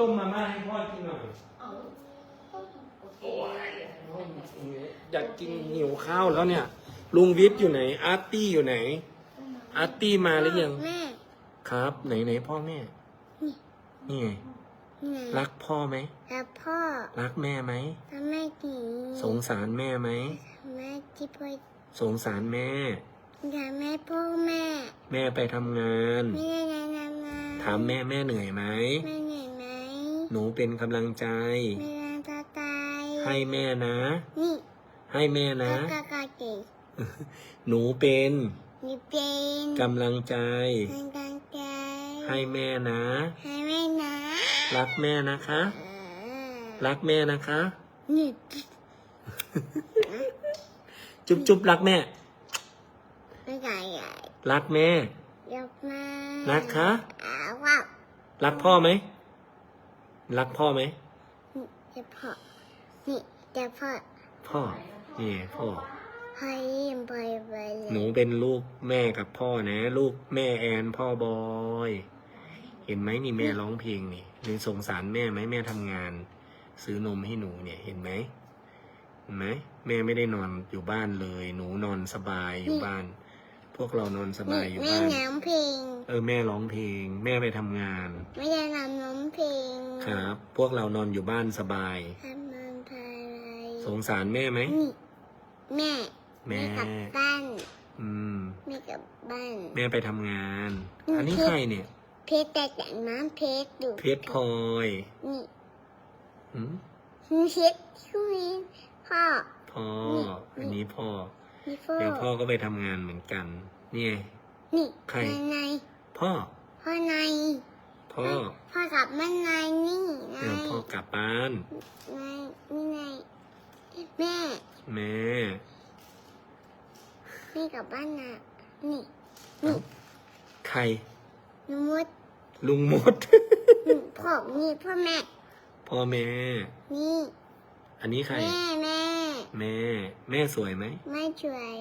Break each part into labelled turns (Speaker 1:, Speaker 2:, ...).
Speaker 1: ต้มมาม่าให้พ่อกินหน่อย
Speaker 2: เอาโอเค
Speaker 1: อยากกินหิวข้าวแล้วเนี่ย ลุงวิทย์อยู่ไหน อาร์ตี้อยู่ไหน อาร์ตี้มาหรือยัง
Speaker 3: แม่
Speaker 1: ครับ ไหนไหนพ่อแม่ นี่ไง
Speaker 3: ไหน
Speaker 1: รักพ่อไหม
Speaker 3: แล้วพ่อ
Speaker 1: รักแม่ไหม
Speaker 3: ทำไมถึง
Speaker 1: สงสารแม่ไหม
Speaker 3: แม่ที่พ่อ
Speaker 1: สงสารแม่
Speaker 3: ทำแม่พ่อแม่
Speaker 1: แม่ไปทำงาน
Speaker 3: ไม่ได้แนะนำนะ
Speaker 1: ถามแม่แม่เหนื่อยไหม
Speaker 3: แม่เหนื่อยไหม
Speaker 1: หนูเป็นกำลังใจ
Speaker 3: ไม่รังจะตาย
Speaker 1: ให้แม่นะ
Speaker 3: นี่
Speaker 1: ให้แม่นะ
Speaker 3: กากาเก่ง
Speaker 1: หนูเป็น
Speaker 3: มีเป็น
Speaker 1: กำลังใจ
Speaker 3: ทางการใจ
Speaker 1: ให้แม่นะ
Speaker 3: ให้แม่นะ
Speaker 1: รักแม่นะคะ
Speaker 3: เออ
Speaker 1: รักแม่นะคะ
Speaker 3: นี่
Speaker 1: จุ๊บจุ๊บรักแม่
Speaker 3: ไม่ใหญ่ใหญ่
Speaker 1: รักแม่
Speaker 3: ยกมา
Speaker 1: รักคะ
Speaker 3: อ้าว้าว
Speaker 1: รักพ่อไหม รักพ่อไหม
Speaker 3: นี่จะพ่อ นี่จะพ่อ
Speaker 1: พ่อนี่พ่อ
Speaker 3: พ่อยิ้มไปไปเลย
Speaker 1: หนูเป็นลูกแม่กับพ่อนะ ลูกแม่แอนพ่อบอย เห็นไหมนี่แม่ร้องเพลงนี่หรือสงสารแม่ไหมแม่ทำงาน ซื้อนมให้หนูเนี่ยเห็นไหมเห็นไหมแม่ไม่ได้นอนอยู่บ้านเลย หนูนอนสบายอยู่บ้าน พวกเรานอนสบายอยู่
Speaker 3: แม่
Speaker 1: บ้าน
Speaker 3: น้ำเพลง
Speaker 1: เออแม่ร้องเพลง แม่ไปทำงาน
Speaker 3: ไม่ได้นำน้ำเพลง
Speaker 1: ครับ พวกเรานอนอยู่บ้านสบาย
Speaker 3: ทำมันพาอะไร
Speaker 1: สงสารแม่ไหม
Speaker 3: นี่แม่
Speaker 1: แม่
Speaker 3: กลับบ้าน
Speaker 1: อืม
Speaker 3: แม่กลับบ้าน
Speaker 1: แม่ไปทำงาน
Speaker 3: อืม
Speaker 1: อันนี้ใครเนี่ย
Speaker 3: เพชรแต่แต่น้ำเพชรดู
Speaker 1: เพชรพลอย
Speaker 3: นี่
Speaker 1: อืม
Speaker 3: เพชรช่วยพ่อ
Speaker 1: พ่อ
Speaker 3: นี่
Speaker 1: อันนี้พ่อ
Speaker 3: นี่พ่อ
Speaker 1: เดี๋ยวพ่อก็ไปทำงานเหมือนกันนี่ไง
Speaker 3: นี่
Speaker 1: ใคร
Speaker 3: ในใน
Speaker 1: พ่อ
Speaker 3: พ่อใน
Speaker 1: พ่อ
Speaker 3: พ่อกลับบ้านในนี่ใน
Speaker 1: เดี๋ยวพ่อกลับบ้าน
Speaker 3: ในนี่ในแม่
Speaker 1: แม่
Speaker 3: แม่กลับบ้านนะนี่
Speaker 1: เอ้าใคร
Speaker 3: หนูมุด
Speaker 1: ลุงมด
Speaker 3: นี่พ่อนี่พ่อแม่
Speaker 1: พ่อแม่
Speaker 3: นี่
Speaker 1: อันนี้ใคร
Speaker 3: แม่แม่
Speaker 1: แม่ แม่สวยไหม
Speaker 3: ไม่ช่วย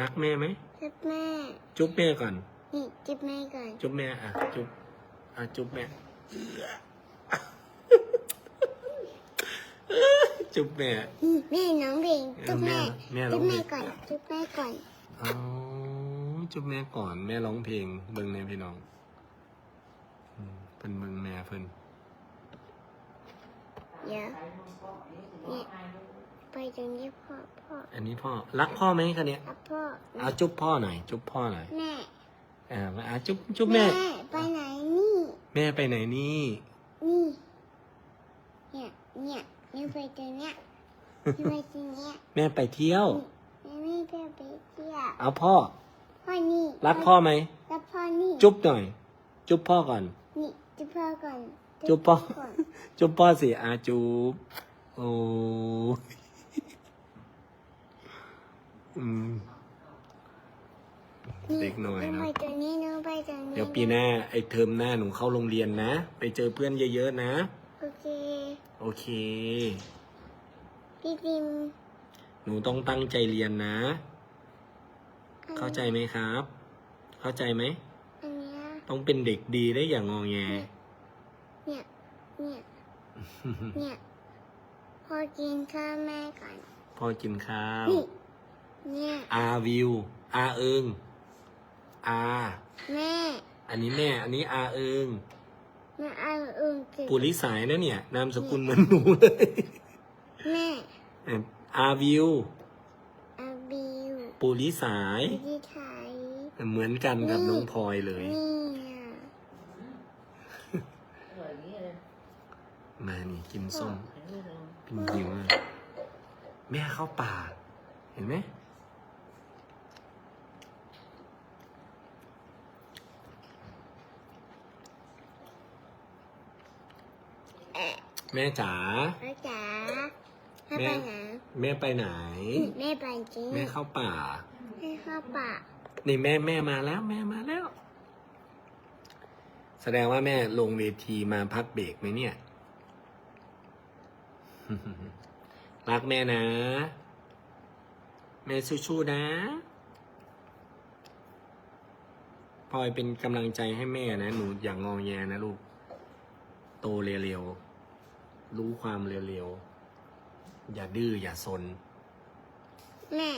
Speaker 1: รักแม่ไหม
Speaker 3: จุ๊บแม่
Speaker 1: จุ๊บแม่ก่อน
Speaker 3: นี่จุ๊บแม่ก่อน
Speaker 1: จุ๊บแม่อะจุ๊บอะจุ๊บแม่จุ๊บแม่
Speaker 3: นี่แม่น้องเพลงจุ๊บแม่
Speaker 1: แม่แม่ร้
Speaker 3: จุ๊
Speaker 1: อบงเพล
Speaker 3: แม่
Speaker 1: ง
Speaker 3: ก่อนจุ๊บแม่ก่อน
Speaker 1: อ๋อจุ๊บแม่ก่อนแม่ร้องเพลงเบิ่งในพี่น้องอืมเพิ่นเบิ่งแม่เพิ่น
Speaker 3: เดี๋ยวเนี่ยไปตรงนี้พ่อพ่อ
Speaker 1: อันนี้พ่อรักพ่อไหมคะเนี่ย
Speaker 3: ครับพ่อ
Speaker 1: เอาจุ๊บพ่อหน่อยจุ๊บพ่อหน่อย
Speaker 3: แม่
Speaker 1: อ่าอะจุ๊บจุ๊บแม่
Speaker 3: ไปไหนนี่
Speaker 1: แม่ไปไหนนี่
Speaker 3: นี่ เนี่ยเนี่ยนี่ไปตรงเนี้ยนี่ไปตรงเนี้ย
Speaker 1: แม่ไปเที่ยว
Speaker 3: นี่ไม่ไปไปเที่ยว
Speaker 1: เอาพ่อ
Speaker 3: พ่อนี่
Speaker 1: รักพ่อไหม
Speaker 3: รักพ่อนี่
Speaker 1: จุ๊บหน่อย จุ๊บพ่อก่อน
Speaker 3: นี่ จุ๊บพ่อก่อน
Speaker 1: จุ๊บพ่อ
Speaker 3: ก่อน
Speaker 1: จุ๊บพ่อสิอาจุ๊บโอ้อืม เด็กหน่อย
Speaker 3: ห
Speaker 1: เนอะ
Speaker 3: ไปตรงนี้หนูไปตรงนี้
Speaker 1: เดี๋ยวปีหน้าไอ้เทอมหน้าหนูเข้าโรงเรียนนะ ไปเจอเพื่อนเยอะๆนะ
Speaker 3: โอเค
Speaker 1: โอเค
Speaker 3: พี่ดิม
Speaker 1: หนูต้องตั้งใจเรียนนะ เข้าใจไหมครับ เข้าใจไหม
Speaker 3: อันเนี้ย
Speaker 1: ต้องเป็นเด็กดีได้อย่างงอแง
Speaker 3: เนี่ย เนี่ย เนี่ย พอกินข้าวแม่ก่อน
Speaker 1: พ่อกินข้าว
Speaker 3: นี่ เนี่ย
Speaker 1: อาวิวอาเอิง อา
Speaker 3: แม่
Speaker 1: อันนี้แม่ อันนี้อาเอิง
Speaker 3: แม่เอาอึ่งกิน
Speaker 1: ปุริสายนะเนี่ย นามสกุลเหมือนหนูเลย
Speaker 3: แม่
Speaker 1: อาวิว
Speaker 3: อาบิว
Speaker 1: ปุริสาย
Speaker 3: ที่ไทย
Speaker 1: เหมือนกันกับน้องพลอยเลย
Speaker 3: นี่อะ
Speaker 2: อร่อยอย่างนี้เลย
Speaker 1: มานี่กินส้ม
Speaker 2: อันนี้เลย
Speaker 1: กินหิวอะแม่เข้าป่า เห็นไหม
Speaker 3: เอ๊ะ
Speaker 1: แม่จ๋า
Speaker 3: พ่อจ๋าแม่ไปไหน
Speaker 1: แม่ไปไหน
Speaker 3: แม่ไปจริง
Speaker 1: แม่เข้าป่า
Speaker 3: แม่เข้าป่า
Speaker 1: นี่แม่แม่มาแล้ว แม่มาแล้ว แสดงว่าแม่ลงเวทีมาพักเบรกไหมเนี่ย รักแม่นะ แม่สู้ๆนะพลอยเป็นกำลังใจให้แม่นะ หนูอย่างงอแงนะลูก โตตเร็วๆ รู้ความเร็วๆ อย่าดื้ออย่าซน
Speaker 3: แม่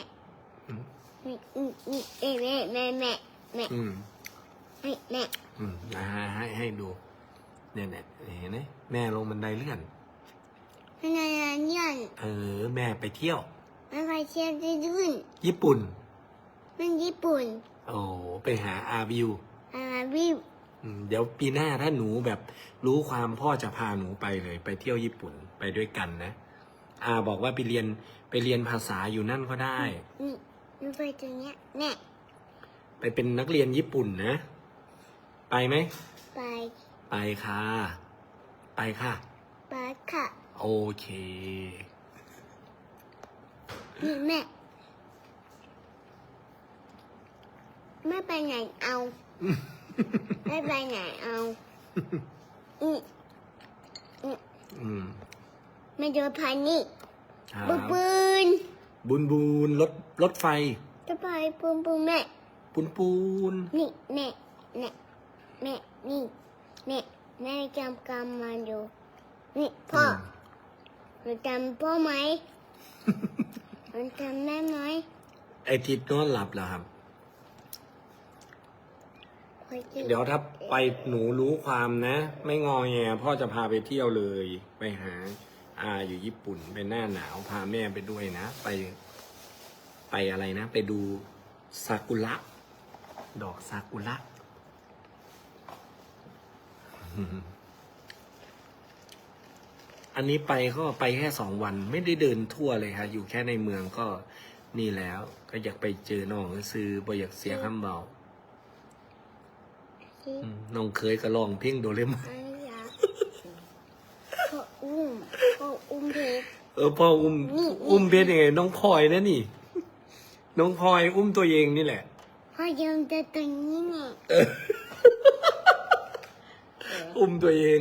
Speaker 1: อืม
Speaker 3: นี่นี่นี่แม่แม่แม่แม่
Speaker 1: อืม
Speaker 3: แม่แม่
Speaker 1: อืมอ่าให้ให้ให้ดู เนี่ยเนี่ยเห็นไหมแม่ลงบันไดเลื่อน
Speaker 3: พนักงานยัน
Speaker 1: เออ แม่ไปเที่ยว
Speaker 3: ไม่ไปเที่ยวที่นู่น
Speaker 1: ญี่ปุ่น
Speaker 3: มันญี่ปุ่น
Speaker 1: โอ้ไปหาอาวิว
Speaker 3: อะไรวิว
Speaker 1: อืม เดี๋ยวปีหน้าถ้าหนูแบบรู้ความพ่อจะพาหนูไปเลย ไปเที่ยวญี่ปุ่นไปด้วยกันนะ อาบอกว่าไปเรียนไปเรียนภาษาอยู่นั่นก็ได้
Speaker 3: นี่หนูไปตรงเนี้ยแม่
Speaker 1: ไปเป็นนักเรียนญี่ปุ่นนะ ไปไหม
Speaker 3: ไป
Speaker 1: ไปค่ะ ไปค่ะ
Speaker 3: ไปค่ะ
Speaker 1: โอเค
Speaker 3: นี่แม่ไม่ไปไหนเอา ไม่ไปไหนเอาอืม
Speaker 1: อืม
Speaker 3: ไม่เจอพันนี่
Speaker 1: ครับ
Speaker 3: ปืนปืน
Speaker 1: บุญบุญรถรถไฟ
Speaker 3: จะไปปืนปืนแม่
Speaker 1: ปูนปูน
Speaker 3: นี่แม่แม่แม่นี่แม่แม่จำกำมาดูนี่พ่อ
Speaker 1: ม
Speaker 3: หนูจำพ่อไหม หนูจำแม่ไหม
Speaker 1: ไอทิดนอนหลับแล้วครับ
Speaker 3: พ่อจิ
Speaker 1: เดี๋ยวถ้าไปหนูรู้ความนะ ไม่งอแงพ่อจะพาไปเที่ยวเลย ไปหาอาอยู่ญี่ปุ่นเป็นหน้าหนาวพาแม่ไปด้วยนะ ไป ไปอะไรนะ ไปดูซากุระดอกซากุระอันนี้ไปก็ไปแค่สองวัน ไม่ได้เดินทั่วเลยค่ะอยู่แค่ในเมืองก็นี่แล้ว ก็อยากไปเจอน้องซื้อบ่อยากเสียคำเบา
Speaker 3: ที่
Speaker 1: อืมน้องเคยก็ลองเพลงโดเรมอน
Speaker 3: อันยาพ่ออุ้มพ่ออุ้มเพชร
Speaker 1: เออพ่ออุ้ม
Speaker 3: นี่
Speaker 1: อุ้มเพชรยังไงน้องพลอยนะนี่ น้องพลอยอุ้มตัวเองนี่แหละ
Speaker 3: พ่อยังจะตรงนี้เนี่ย
Speaker 1: อุ้มตัวเอง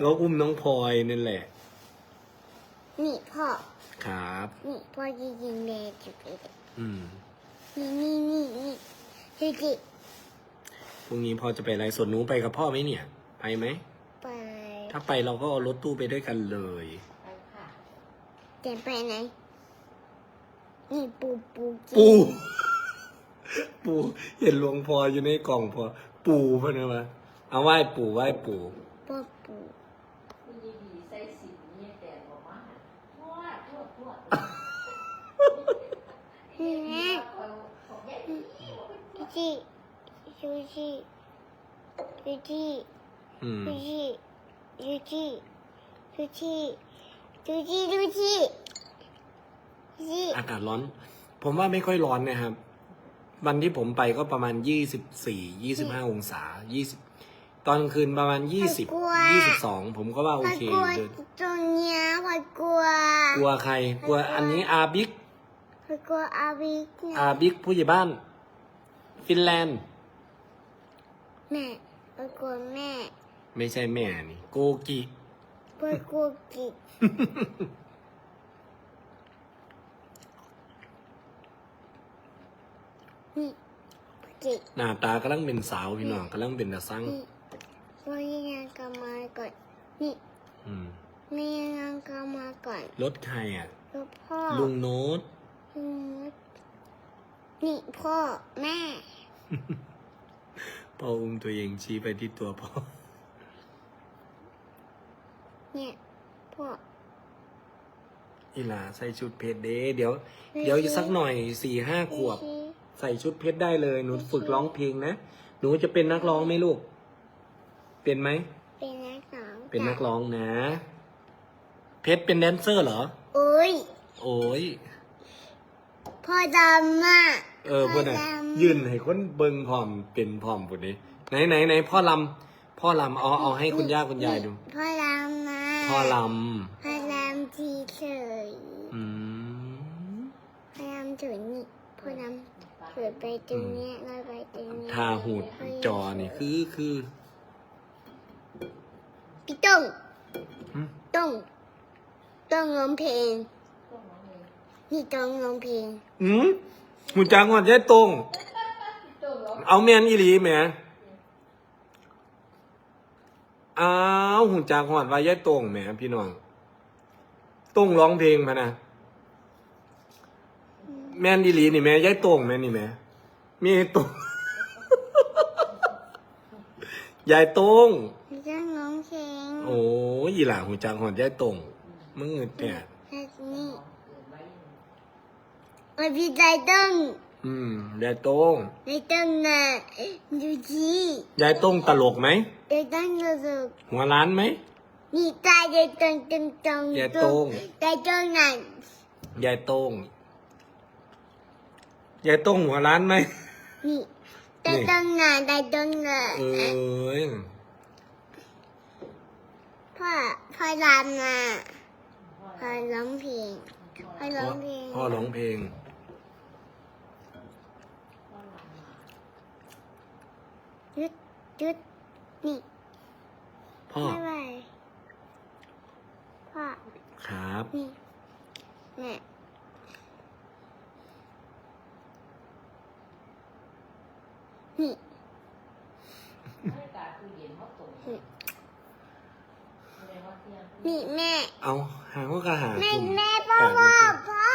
Speaker 1: แล้วอุ้มน้องพลอยนั่นแหละ
Speaker 3: นี่พ่อ
Speaker 1: ครับ
Speaker 3: นี่พ่อจะยิงแม่จุดเลย
Speaker 1: อืม
Speaker 3: นี่นี่นี่นี่จิจิ
Speaker 1: พรุ่งนี้พ่อจะไปอะไรส่วนหนูไปกับพ่อไหมเนี่ย ไปไหม
Speaker 3: ไป
Speaker 1: ถ้าไปเราก็เอารถตู้ไปด้วยกันเลย
Speaker 2: ไปค่ะ
Speaker 3: จะไปไหน นี่ปูปูกิน
Speaker 1: ปู ปูเห็นหลวงพ่ออยู่ในกล่องพอปูพะนะวะเอาไหว้ปู่ไหว้ปู่
Speaker 3: ปูปู
Speaker 2: คุณยีดีใส่สีนี่แต่บอกว่าทวดทวดทวด
Speaker 3: นี่แม่
Speaker 2: เอาของใหญ่
Speaker 3: จิจิ ยูจิยูจิ
Speaker 1: อืม
Speaker 3: ยูจิยูจิยูจิยูจิยูจิยูจิ
Speaker 1: อากาศร้อน ผมว่าไม่ค่อยร้อนนะครับ วันที่ผมไปก็ประมาณยี่สิบสี่ยี่สิบห้าองศายี่สิบตอนกลางคืนประมาณยี่สิบยี่สิบสองผมก็ว่าโอ
Speaker 3: พ่อ
Speaker 1: เค
Speaker 3: กลัว
Speaker 1: เดิน
Speaker 3: ตรงเนี้ยพ่อกลัว
Speaker 1: กลัวใคร กลัวอันนี้อาบิ๊ก
Speaker 3: พ่อกลัวอาวิกนะ
Speaker 1: อาบิ๊กผู้ใหญ่บ้าน ฟินแลนด์
Speaker 3: แม่พ่อกลัวแม่
Speaker 1: ไม่ใช่แม่นี่โกกิ
Speaker 3: พ่อกลัวกินี่กิ
Speaker 1: หน้าตากำลังเป็นสาวพี่น้องกำลังเป็นตาซัง
Speaker 3: นี่พ่อยังกลับมาก่อนนี่
Speaker 1: อืม
Speaker 3: แม่ยังกลับมาก่อน
Speaker 1: รถใครอะ
Speaker 3: แล้วพ่อ
Speaker 1: ลุงโน้ต
Speaker 3: ลุงมดนี่พ่อแม่
Speaker 1: พ่ออุ้มตัวเองชี้ไปที่ตัวพ่อ
Speaker 3: เนี่ยพ่อ
Speaker 1: อีหลาใส่ชุดเพชรเด้ เดี๋ยวเดี๋ยวอีกสักหน่อยสี่ห้าขวบ
Speaker 3: ชี้
Speaker 1: ใส่ชุดเพชรได้เลย หนูฝึกร้องเพลงนะ หนูจะเป็นนักร้องไหมลูก เป็นไหม
Speaker 3: เป็นนักร้อง
Speaker 1: เป็นนักร้องนะ เพชรเป็นแดนเซอร์เหรอ
Speaker 3: โอ้ย
Speaker 1: โอ้ย
Speaker 3: พ่อดำมาก
Speaker 1: เออพูดหน่อย
Speaker 3: พ่อดำ
Speaker 1: ยืนให้คนเบิงพร้อมเป็นพร้อมปุ่นี้ไหนไหนไหนพ่อลำพ่อลำเอาเอาให้คุณย่าคุณยายดู
Speaker 3: พ่อดำนะ
Speaker 1: พ่อล
Speaker 3: พ่อดำทีเฉยำ
Speaker 1: อืม
Speaker 3: พ่อดำถึงนี่พ่อดำถือไปตรงเนี้ยแล้วไปตรงนี้
Speaker 1: ทาหูดจอนี่คือคือ
Speaker 3: พี่ต้อง
Speaker 1: หึ
Speaker 3: ต้องต้องร้องเพลง
Speaker 2: ต้องน้องเอง
Speaker 3: นี่ต้องร้องเพลง
Speaker 1: อืมหูจังหวัดยายตรง
Speaker 2: ต้องร้อง
Speaker 1: เอาแมนอีหลีแหมอ้าวหุ่นจากหอดวายายตรงแหมพี่น้องตรงร้องเพลงพะนะแม่นดีหลีนี่แม่ยายตรงแม่นี่แม่มีไอ้ตรงยายตรง
Speaker 3: ไม่ต้องร้องเพลง
Speaker 1: โอ้ยอีหล่าหุ่นจากหอดยายตรงมึงเนี่ย
Speaker 3: แบบนี้โอ้ยพี่ใจต้อง
Speaker 1: อืมยายตรง
Speaker 3: ใจต้องนะดูจี
Speaker 1: ยายตรงตลกไหม
Speaker 3: ใจต้องรู้สึก
Speaker 1: หัวล้านไหม
Speaker 3: นี่ตาใจต้องต้องต้อง
Speaker 1: ใจต้อง
Speaker 3: ใจต้องนั่น
Speaker 1: ยายตรงยายตรงหัวล้านไหม
Speaker 3: นี่ใจต้องนั่นใจต้องนั่น
Speaker 1: เอ้ย
Speaker 3: พ่อพ่อรำนะพ่อร้องเพลงพ่อร้องเพลง
Speaker 1: พ่อร้องเพลง
Speaker 3: ยุดยุดนี่
Speaker 1: พ่อ
Speaker 3: ไม่ไหวพ่อ
Speaker 1: ครับ
Speaker 3: นี่แม่นี่
Speaker 2: นาฬิกาตู้เย็นเขาตรงแสดงว่าเที่ยง
Speaker 3: นี่แม่
Speaker 1: เอาหาว่ากระหา
Speaker 3: แม่
Speaker 1: จุ่ม
Speaker 3: แม่พ่อ
Speaker 1: แปด
Speaker 3: พ่อ
Speaker 1: นาที
Speaker 3: พ่อ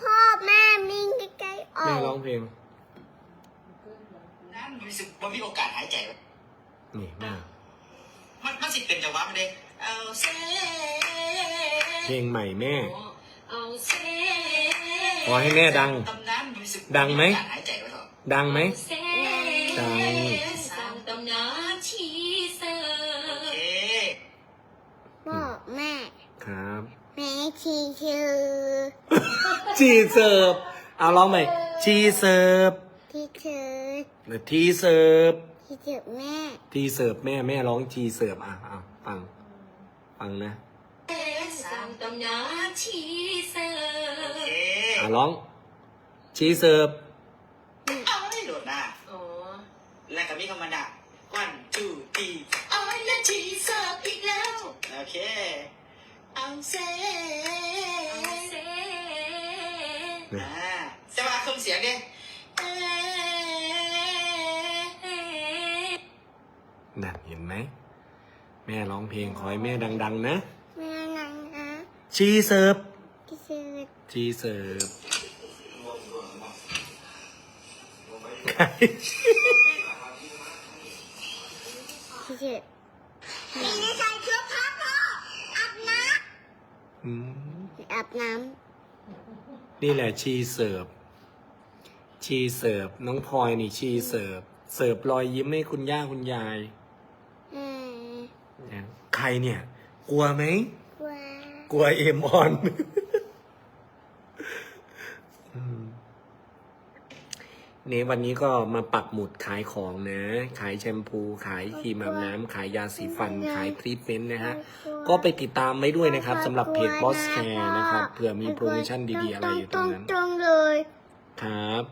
Speaker 3: พ่อแม่มิงใกล้ๆออ
Speaker 1: แม่
Speaker 3: ก
Speaker 1: ร้องเพลง
Speaker 4: นั่นรู้สึกว่ามีโอกาสหายใจไว้
Speaker 1: นี่แม่
Speaker 4: มันมันสิเป็นจังหวะมันเลยเอาเซ่
Speaker 1: เพลงใหม่แม่
Speaker 4: เอาเซ่
Speaker 1: ขอให้แม่ดัง
Speaker 4: ตำนานรู้สึก
Speaker 1: ดังไหม
Speaker 4: โอกาสหายใจไว้เถอะ
Speaker 1: ดังไหม
Speaker 4: เซ่
Speaker 1: ดัง
Speaker 4: สั่งตำนานชีเซอร์เอ๊ะ
Speaker 3: บอกแม่
Speaker 1: ครับ
Speaker 3: แม่ชีชื่อ
Speaker 1: ชีเสิร์ฟเอาร้องใหม่ชีเสิร์ฟ
Speaker 3: ที่เธอ
Speaker 1: ทีเสิร์ฟ
Speaker 3: ที่เธอแม่
Speaker 1: ทีเสิร์ฟแม่แม่ร้องทีเสิร์ฟอะอะฟัง ฟังนะ
Speaker 4: สั่งตำนานชีเซอร์เอ๊ะ
Speaker 1: อะร้อง ชีเสิร์ฟ
Speaker 4: เอาไม่โดดหน้า
Speaker 2: อ๋อ
Speaker 4: แล้วก็มีคำมันดาวันจูตีเอาและชีเซอร์อีกแล้ว โอเค เอาเซ่ อ่าจะมาเครื่องเสียงดิ
Speaker 1: นั่นเห็นไหม แม่ร้องเพลงขอให้แม่ดัง ๆ นะ
Speaker 3: แม่นังนะ
Speaker 1: ชีเสิร์ฟ
Speaker 3: ที่เธอ
Speaker 1: ชีเสิร์ฟ
Speaker 3: ที่เธอมีในใส่เสื้อผ้าพ่ออาบน้
Speaker 1: อืมำ
Speaker 3: อาบน้
Speaker 1: นี่แหละชีเสิร์ฟชีเสิร์ฟน้องพลอยนี่ชีเสิร์ฟเสิร์ฟรอยยิ้มให้คุณย่าคุณยายำ
Speaker 3: เออ
Speaker 1: นะ ใครเนี่ย กลัวไหม
Speaker 3: กลัว
Speaker 1: กลัวเอมออนอืมนี่วันนี้ก็มาปักหมุดขายของนะ ขายแชมพู ขายครีมอาบน้ำขายยาสีฟัน ขายทรีทเมนต์นะฮะ ก็ไปติดตามไว้ด้วยนะครับสำหรับเพจ Boss Care นะครับเผื่อมีโปรโมชั่นดีๆอะไรอยู่ตรงนั้น
Speaker 3: ตรงๆเลย
Speaker 1: ครับ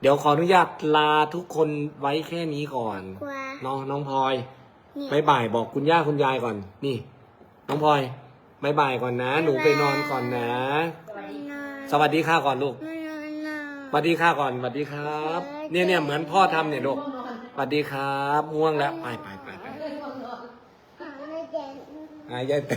Speaker 1: เดี๋ยวขออนุญาตลาทุกคนไว้แค่นี้ก่อน
Speaker 3: กลัว
Speaker 1: น้องน้องพลอย
Speaker 3: นี่
Speaker 1: บายบายบอกคุณย่าคุณยายก่อน นี่ น้องพลอยบายบายก่อนนะ หนูไปนอนก่อนนะ
Speaker 2: สวัสดี
Speaker 1: สวัสดีค่ะก่อนลูก
Speaker 3: ไม่นอนนะ
Speaker 1: สวัสดีค่ะก่อนสวัสดีครับ เนี่ยเนี่ยเหมือนพ่อทำเนี่ยลูกสวัสดีครับง่วงแล้วไปไปไปไป
Speaker 3: หาไม่เจอ
Speaker 1: อายายแต่